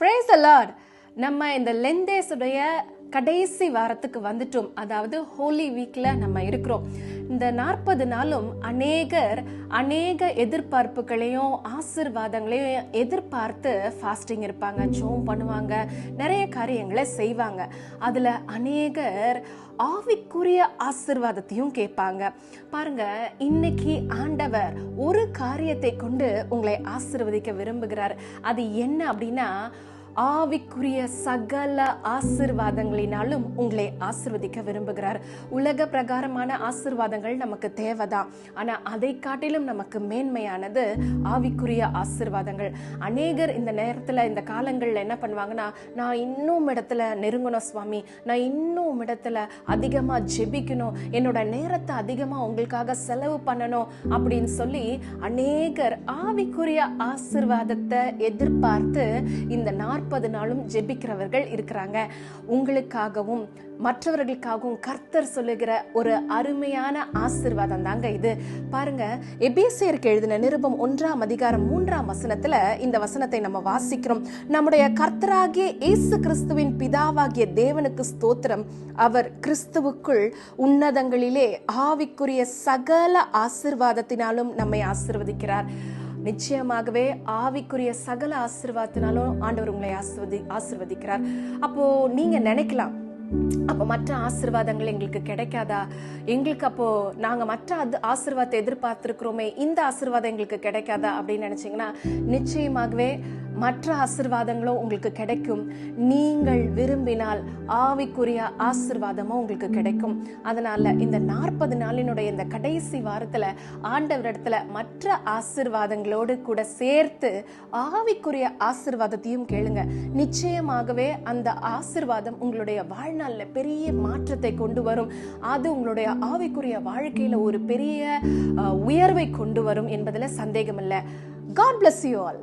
Brace allot நம்ம இந்த லெந்தேஸுடைய கடைசி வாரத்துக்கு வந்துட்டோம். அதாவது ஹோலி வீக்ல நம்ம இருக்கிறோம். இந்த நாற்பது நாளும் அநேகர் அநேக எதிர்பார்ப்புகளையும் ஆசிர்வாதங்களையும் எதிர்பார்த்து ஃபாஸ்டிங் இருப்பாங்க ஜோம் பண்ணுவாங்க நிறைய காரியங்களை செய்வாங்க. அதில் அநேகர் ஆவிக்குரிய ஆசிர்வாதத்தையும் கேட்பாங்க. பாருங்க இன்னைக்கு ஆண்டவர் ஒரு காரியத்தை கொண்டு உங்களை ஆசிர்வதிக்க விரும்புகிறார். அது என்ன அப்படின்னா ஆவிக்குரிய சகல ஆசிர்வாதங்களினாலும் உங்களை ஆசிர்வதிக்க விரும்புகிறார். உலக பிரகாரமான ஆசிர்வாதங்கள் நமக்கு தேவைதான். ஆனால் அதை காட்டிலும் நமக்கு மேன்மையானது ஆவிக்குரிய ஆசிர்வாதங்கள். அநேகர் இந்த நேரத்தில் இந்த காலங்களில் என்ன பண்ணுவாங்கன்னா நான் இன்னும் இடத்துல நெருங்கணும் சுவாமி. நான் இன்னும் இடத்துல அதிகமாக ஜெபிக்கணும். என்னோட நேரத்தை அதிகமாக உங்களுக்காக செலவு பண்ணணும். அப்படின்னு சொல்லி அநேகர் ஆவிக்குரிய ஆசிர்வாதத்தை எதிர்பார்த்து இந்த நாற்பது நாளும் ஜெபிக்கிறவர்கள் இருக்கிறாங்க. உங்களுக்காகவும் மற்றவர்களுக்காகவும் கர்த்தர் சொல்லுகிற ஒரு அருமையான ஆசிர்வாதம் தாங்க இது. பாருங்க எபேசியருக்கு எழுதின நிருபம் ஒன்றாம் அதிகாரம் மூன்றாம் வசனத்துல இந்த வசனத்தை நம்ம வாசிக்கிறோம். நம்முடைய கர்த்தராகிய இயேசு கிறிஸ்துவின் பிதாவாகிய தேவனுக்கு ஸ்தோத்திரம். அவர் கிறிஸ்துவுக்குள் உன்னதங்களிலே ஆவிக்குரிய சகல ஆசிர்வாதத்தினாலும் நம்மை ஆசிர்வதிக்கிறார். நிச்சயமாகவே ஆவிக்குரிய சகல ஆசிர்வாதத்தினாலும் ஆண்டவர் உங்களை ஆசிர்வதி ஆசிர்வதிக்கிறார். அப்போ நீங்க நினைக்கலாம் அப்போ மற்ற ஆசிர்வாதங்கள் எங்களுக்கு கிடைக்காதா? எங்களுக்கு அப்போ நாங்க மற்ற அது ஆசிர்வாதத்தை எதிர்பார்த்துருக்குறோமே இந்த ஆசிர்வாதம் எங்களுக்கு கிடைக்காதா அப்படின்னு நினச்சிங்கன்னா நிச்சயமாகவே மற்ற ஆசிர்வாதங்களும் உங்களுக்கு கிடைக்கும். நீங்கள் விரும்பினால் ஆவிக்குரிய ஆசிர்வாதமும் உங்களுக்கு கிடைக்கும். அதனால இந்த நாற்பது நாளினுடைய இந்த கடைசி வாரத்துல ஆண்டவரிடத்துல மற்ற ஆசிர்வாதங்களோடு கூட சேர்த்து ஆவிக்குரிய ஆசிர்வாதத்தையும் கேளுங்க. நிச்சயமாகவே அந்த ஆசிர்வாதம் உங்களுடைய வாழ்நாளில் பெரிய மாற்றத்தை கொண்டு வரும். அது உங்களுடைய ஆவிக்குரிய வாழ்க்கையில ஒரு பெரிய உயர்வை கொண்டு வரும் என்பதில் சந்தேகம் இல்லை காட் பிளஸ் யூ ஆல்